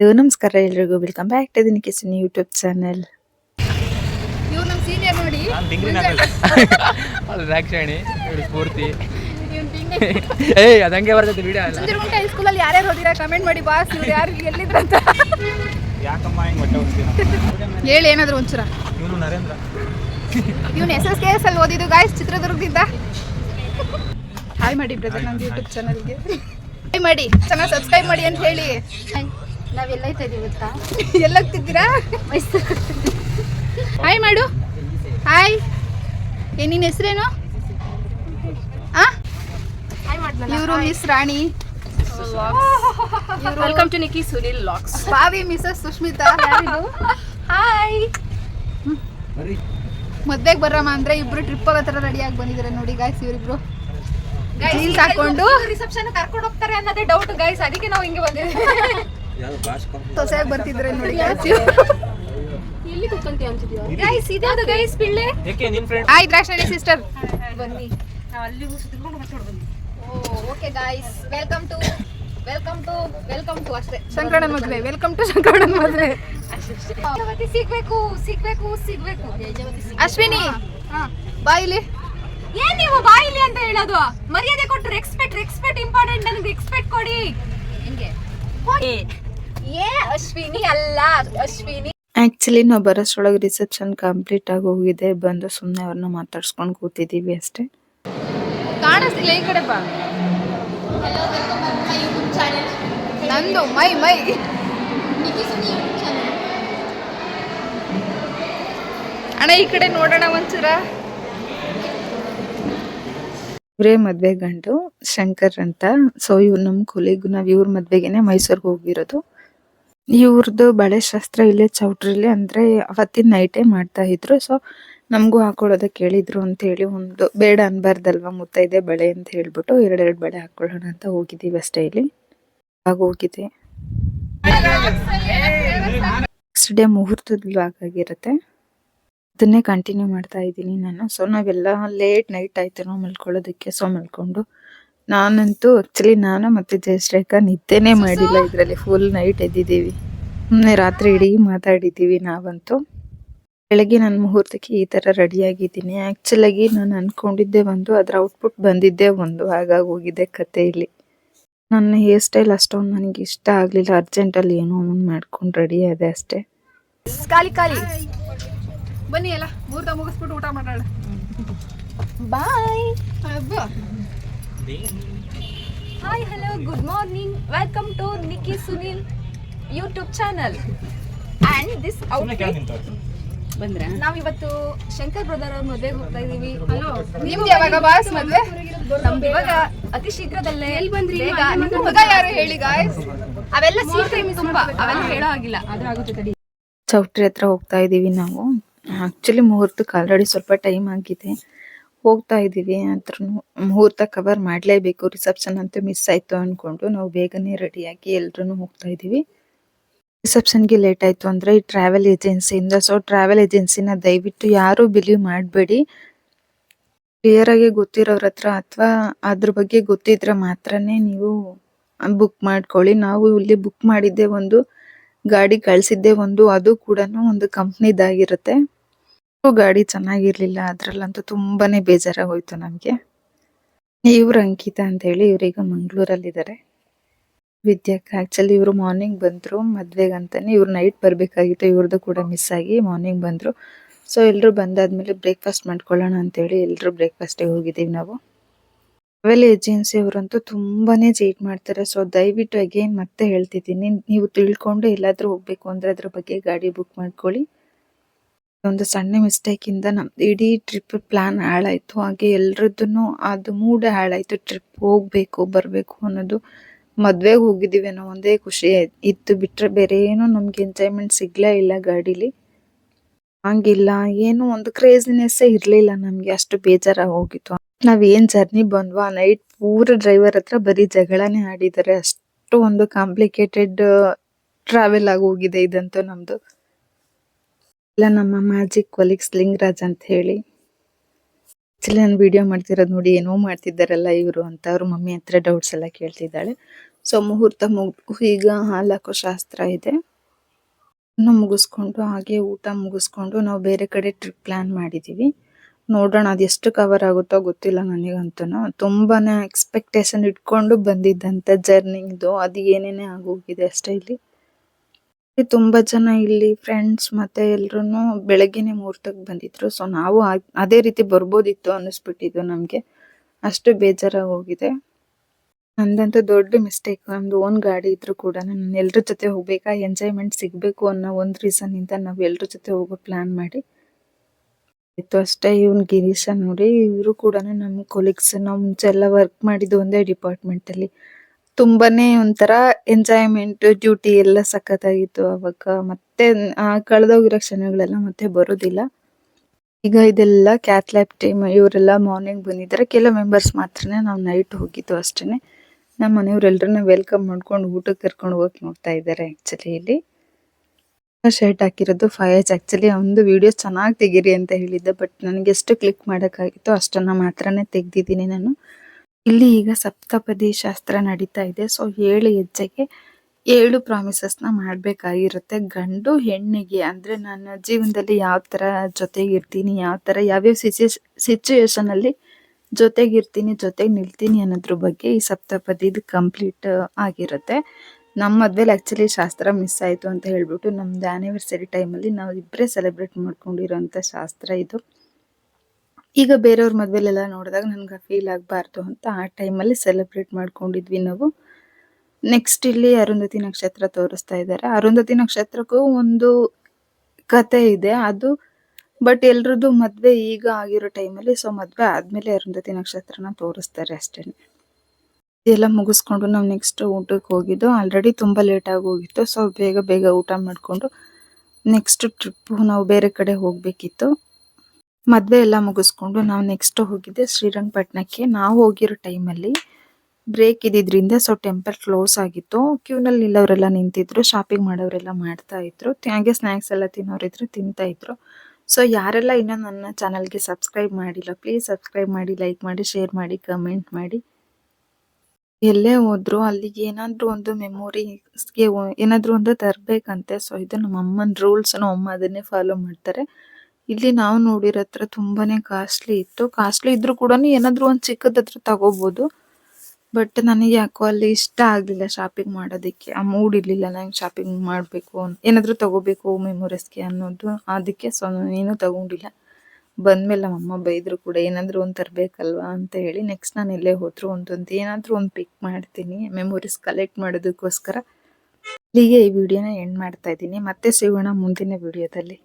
ಇದು ನಮಸ್ಕಾರ ಎಲ್ರಿಗೂ. ವೆಲ್ಕಮ್ ಬ್ಯಾಕ್ ಟು ದಿನ ಕಿಸನ್ ಯೂಟ್ಯೂಬ್ ಚಾನೆಲ್ ಇವ್ರು ನಮ್ಮ ಸೀನಿಯರ್ ನೋಡಿ. ನಾನು ತಿಂಗ್ಳಿನ ಅದು ದ್ರಾಕ್ಷಾಯಣಿ ಇವ್ರು ಸ್ಫೂರ್ತಿ. ಇವ್ನು ತಿಂಗ ಏಯ್ ಅದಂಗೆ ಬರ್ತೈತೆ ವಿಡಿಯೋ ಅಲ್ಲ. ಸುಂದರಗುಂಟ ಹೈಸ್ಕೂಲಲ್ಲಿ ಯಾರ್ಯಾರು ಓದಿರಾ ಕಮೆಂಟ್ ಮಾಡಿ ಬಾಸ್ ಇವ್ರು ಯಾರು ಎಲ್ಲಿದ್ರಂತ. ಯಾಕಮ್ಮ ಹಿಂಗೆ ಹೊಟ್ಟೆ ಹೋಗ್ತೀರ ಹೇಳಿ ಏನಾದ್ರು ಒಂಚೂರ. ಇವನು ನರೇಂದ್ರ. ಇವ್ನು ಎಸ್ ಎಸ್ ಕೆ ಎಸ್ ಅಲ್ಲಿ ಓದಿದ್ದು ಗಾಯ್ಸ್ ಚಿತ್ರದುರ್ಗದಿಂದ. ಹಾಯ್ ಮಾಡಿ ಬ್ರದರ್ ನಂದು ಯೂಟ್ಯೂಬ್ ಚಾನಲ್ಗೆ ಹಾಯ್ ಮಾಡಿ ಚೆನ್ನಾಗಿ ಸಬ್ಸ್ಕ್ರೈಬ್ ಮಾಡಿ ಅಂತ ಹೇಳಿ. ನಾವೆಲ್ಲ ಇದ್ದೀವಿ ಗೊತ್ತಾ? ಎಲ್ಲ ಹೋಗ್ತಿದ್ದೀರಾ? ಹಾಯ್ ಮಾಡು. ಹಾಯ್ ಏ ನಿನ್ನ ಹೆಸರೇನು? ಇವರು miss Rani welcome to Niki Sunil vlogs ಬಾವಿ ಮಿಸಸ್ ಸುಷ್ಮಿತಾ ಹಾಯ್ ಮದ್ವೆಗೆ ಬರಮ್ಮ ಅಂದ್ರೆ ಇಬ್ರು ಟ್ರಿಪ್ ಹೋಗೋ ತರ ರೆಡಿ ಆಗಿ ಬಂದಿದ್ದಾರೆ ನೋಡಿ ಗಾಯ್ಸ್ ಇವರಿಬ್ರು. ಜೀನ್ಸ್ ಹಾಕೊಂಡು. ರಿಸೆಪ್ಷನ್ ಕರ್ಕೊಂಡು ಹೋಗ್ತಾರೆ ಅನ್ನೋದೇ ಡೌಟ್ ಗೈಸ್ ಅದಕ್ಕೆ ನಾವು ಹಿಂಗೆ ಬಂದಿದ್ದೀವಿ. ಸೊಸೆಯಾಗಿ ಬರ್ತಿದ್ರೆ ನೋಡಿ ಗೈಸ್ ಇದ್ಯಾವುದು ಗೈಸ್ ಪಿಳ್ಳೆ ಏಕೆ ನಿನ್ನ ಫ್ರೆಂಡ್ ಹಾಯ್ ದ್ರಾಕ್ಷಣಿ ಸಿಸ್ಟರ್ ಬನ್ನಿ. ಅಲ್ಲಿಗೂ ಸುತ್ಕೊಂಡು ಮತ್ತೆ ಬಂದ್ವಿ okay guys welcome to welcome to welcome to ಅಷ್ಟೇ. ಶಂಕರಣ್ಣನ್ ಮದುವೆ. ವೆಲ್ಕಮ್ ಟು ಶಂಕರಣ್ಣನ ಮದುವೆ. ಯಜಮಾತಿ ಸಿಗ್ಬೇಕು ಸಿಗ್ಬೇಕು ಸಿಗ್ಬೇಕು. ಅಶ್ವಿನಿ. ಬಾಯಿಲಿ ಏನ್ ನೀವು ಬಾಯಿಲಿ ಅಂತ ಹೇಳೋದು? ಮರ್ಯಾದೆ ಕೊಟ್ಟು ಎಕ್ಸ್ಪೆಕ್ಟ್ ಎಕ್ಸ್ಪೆಕ್ಟ್ ಇಂಪಾರ್ಟೆಂಟ್ ನನಗೆ ಎಕ್ಸ್ಪೆಕ್ಟ್ ಕೊಡಿ. ಹಿಂಗೆ? ಏ ಅಶ್ವಿನಿ ಅಲ್ಲ ಅಶ್ವಿನಿ. ಆ್ಯಕ್ಚುಲಿ ನಾವು ಬರೋಷ್ರೊಳಗೆ ರಿಸೆಪ್ಷನ್ ಕಂಪ್ಲೀಟ್ ಆಗಿ ಹೋಗಿದೆ. ಬಂದು ಸುಮ್ಮನೆ ಅವ್ರನ್ನ ಮಾತಾಡ್ಸ್ಕೊಂಡು ಕೂತಿದ್ದೀವಿ ಅಷ್ಟೇ. ಕಾಣಿಸ್ತಿಲ್ಲ ಈ ಕಡೆ ಬಾ. ನಂದು ಮೈ ಮೈ. ಅಣ್ಣ ಈ ಕಡೆ ನೋಡೋಣ ಒಂಚೂರ. ಇವರೇ ಮದ್ವೆ ಗಂಡು ಶಂಕರ್ ಅಂತ. ಸೊ ಇವ್ರು ನಮ್ಮ ಕೊಲೀಗ್ ನಾವು ಇವ್ರ ಮದ್ವೆಗೆನೆ ಮೈಸೂರಿಗೆ ಹೋಗಿರೋದು. ಇವ್ರದ್ದು ಬಳೆ ಶಾಸ್ತ್ರ ಇಲ್ಲೇ ಚೌಟ್ರಿಲಿ ಅಂದ್ರೆ ಅವತ್ತಿನ ನೈಟೇ ಮಾಡ್ತಾ ಇದ್ರು. ಸೊ ನಮಗೂ ಹಾಕೊಳ್ಳೋದಕ್ಕೆ ಹೇಳಿದ್ರು ಅಂತ ಹೇಳಿ ಒಂದು ಬೇಡ ಅನ್ಬಾರ್ದಲ್ವಾ ಮುತ್ತೈದೆ ಬಳೆ ಅಂತ ಹೇಳ್ಬಿಟ್ಟು ಎರಡೆರಡು ಬಳೆ ಹಾಕೊಳ್ಳೋಣ ಅಂತ ಹೋಗಿದ್ದೀವಿ ಅಷ್ಟೇ ಇಲ್ಲಿ. ಆಗ ಹೋಗಿದೆ. ನೆಕ್ಸ್ಟ್ ಡೇ ಮುಹೂರ್ತದ ಆಗಿರುತ್ತೆ. ಅದನ್ನೇ ಕಂಟಿನ್ಯೂ ಮಾಡ್ತಾ ಇದ್ದೀನಿ ನಾನು. ಸೊ ನಾವೆಲ್ಲ ಲೇಟ್ ನೈಟ್ ಆಯ್ತು ನಾವು ಮಲ್ಕೊಳ್ಳೋದಕ್ಕೆ. ಸೊ ಮಲ್ಕೊಂಡು ನಾನಂತೂ ಆಕ್ಚುಲಿ ನಾನು ಮತ್ತೆ ಜಯಶ್ರೇಖಾ ನಿದ್ದೆನೇ ಮಾಡಿಲ್ಲ ಇದರಲ್ಲಿ. ಫುಲ್ ನೈಟ್ ಎದ್ದಿದ್ದೀವಿ. ಸುಮ್ಮನೆ ರಾತ್ರಿ ಇಡೀ ಮಾತಾಡಿದ್ದೀವಿ ನಾವಂತೂ. ಬೆಳಗ್ಗೆ ನನ್ನ ಮುಹೂರ್ತಕ್ಕೆ ಈ ಥರ ರೆಡಿ ಆಗಿದ್ದೀನಿ. ಆ್ಯಕ್ಚುಲಾಗಿ ನಾನು ಅಂದ್ಕೊಂಡಿದ್ದೆ ಒಂದು ಅದರ ಔಟ್ಪುಟ್ ಬಂದಿದ್ದೇ ಒಂದು. ಹಾಗಾಗಿ ಹೋಗಿದ್ದೆ ಕತೆ ಇಲ್ಲಿ. ನನ್ನ ಹೇರ್ ಸ್ಟೈಲ್ ಅಷ್ಟೊಂದು ನನಗೆ ಇಷ್ಟ ಆಗಲಿಲ್ಲ. ಅರ್ಜೆಂಟಲ್ಲಿ ಏನೋ ಒಂದು ಮಾಡ್ಕೊಂಡು ರೆಡಿ ಆದೆ ಅಷ್ಟೇ. ಖಾಲಿ ಖಾಲಿ. ಬನ್ನಿ ಎಲ್ಲ. ಮುಹೂರ್ತ ಮುಗಿಸ್ಬಿಟ್ಟು ಊಟ ಮಾಡೋಣ. ಬಾಯ್ ಅಬ್ಬಾ. Hi hello good morning welcome to Niki Sunil YouTube channel and this ಬಂದ್ರೆ? ನಾವ್ ಇವತ್ತು ಶಂಕರ್ ಬ್ರದರ್ ಅವ್ರ ಮದುವೆಗೆ ಹೋಗ್ತಾ ಇದೀವಿ. ಹಲೋ ನಿಮ್ದು ಯಾವಾಗ ಬಾಸ್ ಮದ್ವೆ? ನಮ್ದು ಇವಾಗ ಅತಿ ಶೀಘ್ರದಲ್ಲೇ ಎಲ್ಲಿ ಬಂದ್ರಿ? ಮಗ ಯಾರು ಹೇಳಿ ಗಾಯ್ಸ್ ಅವೆಲ್ಲ ಸೀಕ್ರೆಟ್ ತುಂಬಾ. ಅವೆಲ್ಲ ಹೇಳೋ ಆಗಿಲ್ಲ ಅದ್ರ ಆಗುತ್ತೆ ತಡಿ. ಚೌಟ್ರಿ ಹತ್ರ ಹೋಗ್ತಾ ಇದೀವಿ ನಾವು. ಆಕ್ಚುಲಿ ಮುಹೂರ್ತಕ್ಕೆ ಆಲ್ರೆಡಿ ಸ್ವಲ್ಪ ಟೈಮ್ ಆಗಿದೆ. ಹೋಗ್ತಾ ಇದೀವಿ ಆದ್ರೂನು ಮುಹೂರ್ತ ಕವರ್ ಮಾಡ್ಲೇಬೇಕು. ರಿಸೆಪ್ಷನ್ ಅಂತೂ ಮಿಸ್ ಆಯ್ತು ಅನ್ಕೊಂಡು ನಾವು ಬೇಗನೆ ರೆಡಿ ಆಗಿ ಎಲ್ರೂ ಹೋಗ್ತಾ ಇದೀವಿ ರಿಸೆಪ್ಷನ್ಗೆ ಲೇಟ್ ಆಯ್ತು ಅಂದ್ರೆ ಈ ಟ್ರಾವೆಲ್ ಏಜೆನ್ಸಿಯಿಂದ ಸೊ ಟ್ರಾವೆಲ್ ಏಜೆನ್ಸಿನ ದಯವಿಟ್ಟು ಯಾರು ಬಿಲೀವ್ ಮಾಡಬೇಡಿ. ಕ್ಲಿಯರ್ ಆಗಿ ಗೊತ್ತಿರೋರ ಹತ್ರ ಅಥವಾ ಅದ್ರ ಬಗ್ಗೆ ಗೊತ್ತಿದ್ರೆ ಮಾತ್ರನೇ ನೀವು ಬುಕ್ ಮಾಡ್ಕೊಳ್ಳಿ. ನಾವು ಇಲ್ಲಿ ಬುಕ್ ಮಾಡಿದ್ದೆ ಒಂದು, ಗಾಡಿ ಕಳ್ಸಿದ್ದೆ ಒಂದು, ಅದು ಕೂಡ ಒಂದು ಕಂಪ್ನಿದಾಗಿರುತ್ತೆ ಗಾಡಿ ಚೆನ್ನಾಗಿರ್ಲಿಲ್ಲ, ಅದ್ರಲ್ಲಂತೂ ತುಂಬಾನೇ ಬೇಜಾರಾಗೋಯ್ತು ನಮಗೆ. ಇವ್ರು ಅಂಕಿತಾ ಅಂತ ಹೇಳಿ ಇವ್ರೀಗ ಮಂಗ್ಳೂರಲ್ಲಿದ್ದಾರೆ ವಿದ್ಯಾಕ್ ಆಕ್ಚುಲಿ ಇವರು ಮಾರ್ನಿಂಗ್ ಬಂದ್ರು, ಮದ್ವೆಗಂತಾನೆ ಇವ್ರು ನೈಟ್ ಬರ್ಬೇಕಾಗಿತ್ತು ಇವ್ರದ್ದು ಕೂಡ ಮಿಸ್ ಆಗಿ ಮಾರ್ನಿಂಗ್ ಬಂದ್ರು. ಸೊ ಎಲ್ರು ಬಂದಾದ್ಮೇಲೆ ಬ್ರೇಕ್ಫಾಸ್ಟ್ ಮಾಡ್ಕೊಳ್ಳೋಣ ಅಂತೇಳಿ ಎಲ್ಲರೂ ಬ್ರೇಕ್ಫಾಸ್ಟಿಗೆ ಹೋಗಿದ್ದೀವಿ ನಾವು. ಟ್ರಾವೆಲ್ ಏಜೆನ್ಸಿ ಅವರಂತೂ ತುಂಬಾನೇ ಚೀಟ್ ಮಾಡ್ತಾರೆ. ಸೊ ದಯವಿಟ್ಟು ಅಗೇನ್ ಮತ್ತೆ ಹೇಳ್ತಿದ್ದೀನಿ, ನೀವು ತಿಳ್ಕೊಂಡು ಎಲ್ಲಾದ್ರೂ ಹೋಗ್ಬೇಕು ಅಂದ್ರೆ ಅದ್ರ ಬಗ್ಗೆ ಗಾಡಿ ಬುಕ್ ಮಾಡ್ಕೊಳ್ಳಿ. ಒಂದು ಸಣ್ಣ ಮಿಸ್ಟೇಕ್ ಇಂದ ನಮ್ದು ಇಡೀ ಟ್ರಿಪ್ ಪ್ಲಾನ್ ಹಾಳಾಯ್ತು. ಹಾಗೆ ಎಲ್ರದ್ದು ಅದು ಮೂಡ್ ಹಾಳಾಯ್ತು. ಟ್ರಿಪ್ ಹೋಗ್ಬೇಕು, ಬರ್ಬೇಕು ಅನ್ನೋದು ಮದ್ವೆಗೆ ಹೋಗಿದ್ದೀವಿ ಅನ್ನೋ ಒಂದೇ ಖುಷಿ ಇತ್ತು. ಬಿಟ್ರೆ ಬೇರೆ ಏನು ನಮ್ಗೆ ಎಂಜಾಯ್ಮೆಂಟ್ ಸಿಗ್ಲೇ ಇಲ್ಲ ಗಾಡಿಲಿ. ಹಂಗಿಲ್ಲ. ಏನು ಒಂದು ಕ್ರೇಜಿನೆಸ್ ಇರ್ಲಿಲ್ಲ ನಮ್ಗೆ. ಅಷ್ಟು ಬೇಜಾರಾಗಿ ಹೋಗಿತ್ತು. ನಾವ್ ಏನ್ ಜರ್ನಿ ಬಂದ್ವಾ? ನೈಟ್ ಪೂರ ಡ್ರೈವರ್ ಹತ್ರ ಬರೀ ಜಗಳನೇ ಆಡಿದ್ದಾರೆ ಅಷ್ಟು ಒಂದು ಕಾಂಪ್ಲಿಕೇಟೆಡ್ ಟ್ರಾವೆಲ್ ಆಗಿ ಹೋಗಿದೆ ಇದಂತೂ ನಮ್ದು. ಇಲ್ಲ ನಮ್ಮ ಮ್ಯಾಜಿಕ್ ಕೊಲಿಗ್ಸ್ ಲಿಂಗರಾಜ್ ಅಂತ ಹೇಳಿ. ಆಕ್ಚುಲಿ ನಾನು ವಿಡಿಯೋ ಮಾಡ್ತಿರೋದು ನೋಡಿ ಏನೋ ಮಾಡ್ತಿದ್ದಾರಲ್ಲ ಇವರು ಅಂತ ಅವ್ರ ಮಮ್ಮಿ ಹತ್ರ ಡೌಟ್ಸ್ ಎಲ್ಲ ಕೇಳ್ತಿದ್ದಾಳೆ. ಸೊ ಮುಹೂರ್ತ ಮುಗ್ ಈಗ ಹಾಲು ಶಾಸ್ತ್ರ ಇದೆ. ಮುಗಿಸ್ಕೊಂಡು ಹಾಗೆ ಊಟ ಮುಗಿಸ್ಕೊಂಡು ನಾವು ಬೇರೆ ಕಡೆ ಟ್ರಿಪ್ ಪ್ಲಾನ್ ಮಾಡಿದೀವಿ. ನೋಡೋಣ ಅದೆಷ್ಟು ಕವರ್ ಆಗುತ್ತೋ ಗೊತ್ತಿಲ್ಲ ನನಗಂತೂ. ತುಂಬಾನೇ ಎಕ್ಸ್ಪೆಕ್ಟೇಷನ್ ಇಟ್ಕೊಂಡು ಬಂದಿದ್ದಂಥ ಜರ್ನಿದು ಅದು ಏನೇನೇ ಆಗೋಗಿದೆ ಅಷ್ಟೇ ಇಲ್ಲಿ. ತುಂಬಾ ಜನ ಇಲ್ಲಿ ಫ್ರೆಂಡ್ಸ್ ಮತ್ತೆ ಎಲ್ರೂನು ಬೆಳಗ್ಗೆನೆ ಮುಹೂರ್ತಕ್ಕೆ ಬಂದಿದ್ರು. ಸೊ ನಾವು ಅದೇ ರೀತಿ ಬರ್ಬೋದಿತ್ತು ಅನ್ನಿಸ್ಬಿಟ್ಟಿದ್ದು ನಮ್ಗೆ. ಅಷ್ಟು ಬೇಜಾರಾಗಿ ಹೋಗಿದೆ. ನಂದಂತೂ ದೊಡ್ಡ ಮಿಸ್ಟೇಕ್ ನಮ್ದು ಓನ್ ಗಾಡಿ ಇದ್ರು ಕೂಡ ನಾನು ಎಲ್ರ ಜೊತೆ ಹೋಗ್ಬೇಕಾ ಎಂಜಾಯ್ಮೆಂಟ್ ಸಿಗ್ಬೇಕು ಅನ್ನೋ ಒಂದು ರೀಸನ್ ಇಂದ ನಾವು ಎಲ್ರ ಜೊತೆ ಹೋಗೋ ಪ್ಲಾನ್ ಮಾಡಿ. ಇತ್ತು ಅಷ್ಟೇ ಇವ್ನ್ ಗಿರೀಶ ನೋಡಿ, ಇವರು ಕೂಡ ನಮ್ಮ ಕೊಲೀಗ್ಸ್ ನಾವು ಮುಂಚೆ ಎಲ್ಲ ವರ್ಕ್ ಮಾಡಿದ್ದು ಒಂದೇ ಡಿಪಾರ್ಟ್ಮೆಂಟ್ ಅಲ್ಲಿ. ತುಂಬಾನೇ ಒಂಥರ ಎಂಜಾಯ್ಮೆಂಟ್ ಡ್ಯೂಟಿ ಎಲ್ಲ ಸಖತ್ತಾಗಿತ್ತು ಅವಾಗ. ಮತ್ತೆ ಕಳೆದೋಗಿರೋ ಕ್ಷಣಗಳೆಲ್ಲ ಮತ್ತೆ ಬರೋದಿಲ್ಲ. ಈಗ ಇದೆಲ್ಲ ಕ್ಯಾಥ್ಲ್ಯಾಬ್ ಟೀಮ್ ಇವರೆಲ್ಲ ಮಾರ್ನಿಂಗ್ ಬಂದಿದ್ದಾರೆ. ಕೆಲವು ಮೆಂಬರ್ಸ್ ಮಾತ್ರನೇ ನಾವು ನೈಟ್ ಹೋಗಿದ್ದು ಅಷ್ಟೇನೆ. ನಮ್ಮ ಮನೆಯವರೆಲ್ಲರನ್ನ ವೆಲ್ಕಮ್ ಮಾಡ್ಕೊಂಡು ಊಟಕ್ಕೆ ಕರ್ಕೊಂಡು ಹೋಗಕ್ಕೆ ನೋಡ್ತಾ ಇದ್ದಾರೆ ಆ್ಯಕ್ಚುಲಿ ಇಲ್ಲಿ. ಶರ್ಟ್ ಹಾಕಿರೋದು ಫಯಜ್. ಆ್ಯಕ್ಚುಲಿ ಒಂದು ವಿಡಿಯೋ ಚೆನ್ನಾಗಿ ತೆಗೀರಿ ಅಂತ ಹೇಳಿದ್ದೆ ಬಟ್ ನನಗೆ ಎಷ್ಟು ಕ್ಲಿಕ್ ಮಾಡೋಕ್ಕಾಗಿತ್ತು ಅಷ್ಟನ್ನು ಮಾತ್ರನೇ ತೆಗ್ದಿದ್ದೀನಿ ನಾನು. ಇಲ್ಲಿ ಈಗ ಸಪ್ತಪದಿ ಶಾಸ್ತ್ರ ನಡೀತಾ ಇದೆ. ಸೊ ಏಳು ಹೆಜ್ಜೆಗೆ ಏಳು ಪ್ರಾಮಿಸಸ್ನ ಮಾಡ್ಬೇಕಾಗಿರುತ್ತೆ. ಗಂಡು, ಹೆಣ್ಣಿಗೆ ಅಂದ್ರೆ ನನ್ನ ಜೀವನದಲ್ಲಿ ಯಾವ ತರ ಜೊತೆಗಿರ್ತೀನಿ, ಯಾವ ತರ ಯಾವ್ಯಾವ ಸಿಚುಯೇಷನ್ ಅಲ್ಲಿ ಜೊತೆಗಿರ್ತೀನಿ, ಜೊತೆಗೆ ನಿಲ್ತೀನಿ ಅನ್ನೋದ್ರ ಬಗ್ಗೆ ಈ ಸಪ್ತಪದಿದು ಕಂಪ್ಲೀಟ್ ಆಗಿರುತ್ತೆ. ನಮ್ಮ ಮದ್ವೆಲಿ ಆಕ್ಚುಲಿ ಶಾಸ್ತ್ರ ಮಿಸ್ ಆಯ್ತು ಅಂತ ಹೇಳ್ಬಿಟ್ಟು ನಮ್ದು ಆನಿವರ್ಸರಿ ಟೈಮಲ್ಲಿ ನಾವು ಇಬ್ಬರೇ ಸೆಲೆಬ್ರೇಟ್ ಮಾಡ್ಕೊಂಡಿರೋಂಥ ಶಾಸ್ತ್ರ ಇದು. ಈಗ ಬೇರೆಯವ್ರ ಮದ್ವೆಲೆಲ್ಲ ನೋಡಿದಾಗ ನನ್ಗೆ ಫೀಲ್ ಆಗಬಾರ್ದು ಅಂತ ಆ ಟೈಮಲ್ಲಿ ಸೆಲೆಬ್ರೇಟ್ ಮಾಡ್ಕೊಂಡಿದ್ವಿ ನಾವು. ನೆಕ್ಸ್ಟ್ ಇಲ್ಲಿ ಅರುಂಧತಿ ನಕ್ಷತ್ರ ತೋರಿಸ್ತಾ ಇದ್ದಾರೆ. ಅರುಂಧತಿ ನಕ್ಷತ್ರಕ್ಕೂ ಒಂದು ಕತೆ ಇದೆ, ಅದು ಬಟ್ ಎಲ್ರದ್ದು ಮದುವೆ ಈಗ ಆಗಿರೋ ಟೈಮಲ್ಲಿ ಸೊ ಮದುವೆ ಆದಮೇಲೆ ಅರುಂಧತಿ ನಕ್ಷತ್ರನ ತೋರಿಸ್ತಾರೆ ಅಷ್ಟೇ. ಇದೆಲ್ಲ ಮುಗಿಸ್ಕೊಂಡು ನಾವು ನೆಕ್ಸ್ಟ್ ಊಟಕ್ಕೆ ಹೋಗಿದ್ದು ಆಲ್ರೆಡಿ ತುಂಬ ಲೇಟ್ ಆಗಿ ಹೋಗಿತ್ತು ಸೊ ಬೇಗ ಬೇಗ ಊಟ ಮಾಡಿಕೊಂಡು ನೆಕ್ಸ್ಟ್ ಟ್ರಿಪ್ಪು ನಾವು ಬೇರೆ ಕಡೆ ಹೋಗ್ಬೇಕಿತ್ತು. ಮದ್ವೆ ಎಲ್ಲ ಮುಗಿಸ್ಕೊಂಡು ನಾವು ನೆಕ್ಸ್ಟ್ ಹೋಗಿದ್ದೆ ಶ್ರೀರಂಗಪಟ್ಟಣಕ್ಕೆ ನಾವು ಹೋಗಿರೋ ಟೈಮಲ್ಲಿ ಬ್ರೇಕ್ ಇದ್ದಿದ್ರಿಂದ ಸೊ ಟೆಂಪಲ್ ಕ್ಲೋಸ್ ಆಗಿತ್ತು. ಕ್ಯೂನಲ್ಲಿ ನಿಲ್ಲೋರೆಲ್ಲ ನಿಂತಿದ್ರು ಶಾಪಿಂಗ್ ಮಾಡೋರೆಲ್ಲ ಮಾಡ್ತಾ ಇದ್ರು. ಹಾಗೆ ಸ್ನ್ಯಾಕ್ಸ್ ಎಲ್ಲ ತಿನ್ನೋರಿದ್ರು, ತಿಂತಾ ಇದ್ರು. ಸೊ ಯಾರೆಲ್ಲ ಇನ್ನೂ ನನ್ನ ಚಾನಲ್ಗೆ ಸಬ್ಸ್ಕ್ರೈಬ್ ಮಾಡಿಲ್ಲ ಪ್ಲೀಸ್ ಸಬ್ಸ್ಕ್ರೈಬ್ ಮಾಡಿ ಲೈಕ್ ಮಾಡಿ ಶೇರ್ ಮಾಡಿ ಕಮೆಂಟ್ ಮಾಡಿ. ಎಲ್ಲೇ ಹೋದ್ರು, ಅಲ್ಲಿಗೆ ಏನಾದ್ರೂ ಒಂದು ಮೆಮೊರಿಸ್ಗೆ ಏನಾದ್ರೂ ಒಂದು ತರ್ಬೇಕಂತೆ. ಸೊ ಇದು ನಮ್ಮ ಅಮ್ಮನ ರೂಲ್ಸ್ ನಮ್ಮ ಅಮ್ಮ ಅದನ್ನೇ ಫಾಲೋ ಮಾಡ್ತಾರೆ. ಇಲ್ಲಿ ನಾವು ನೋಡಿರೋ ಹತ್ರ ತುಂಬಾನೇ ಕಾಸ್ಟ್ಲಿ ಇತ್ತು. ಕಾಸ್ಟ್ಲಿ ಇದ್ರು ಕೂಡ ಏನಾದ್ರೂ ಒಂದು ಚಿಕ್ಕದತ್ರ ತಗೋಬಹುದು ಬಟ್ ನನಗೆ ಯಾಕೋ ಅಲ್ಲಿ ಇಷ್ಟ ಆಗ್ಲಿಲ್ಲ ಶಾಪಿಂಗ್ ಮಾಡೋದಕ್ಕೆ. ಆ ಮೂಡ್ ಇರ್ಲಿಲ್ಲ, ನಂಗೆ ಶಾಪಿಂಗ್ ಮಾಡ್ಬೇಕು ಏನಾದ್ರು ತಗೋಬೇಕು ಮೆಮೊರೀಸ್ಗೆ ಅನ್ನೋದು. ಅದಕ್ಕೆ ಸೊ ನಾನು ಏನೂ ತಗೊಂಡಿಲ್ಲ. ಬಂದ್ಮೇಲೆ ನಮ್ಮ ಅಮ್ಮ ಬೈದ್ರು ಕೂಡ, ಏನಾದ್ರು ಒಂದು ತರ್ಬೇಕಲ್ವಾ ಅಂತ ಹೇಳಿ ನೆಕ್ಸ್ಟ್ ನಾನು ಎಲ್ಲೇ ಹೋದ್ರು ಒಂದೊಂದು ಏನಾದ್ರು ಒಂದು ಪಿಕ್ ಮಾಡ್ತೀನಿ ಮೆಮೊರೀಸ್ ಕಲೆಕ್ಟ್ ಮಾಡೋದಕ್ಕೋಸ್ಕರ. ಇಲ್ಲಿಗೆ ಈ ವಿಡಿಯೋನ ಎಂಡ್ ಮಾಡ್ತಾ ಇದ್ದೀನಿ. ಮತ್ತೆ ಸಿಗೋಣ ಮುಂದಿನ ವಿಡಿಯೋದಲ್ಲಿ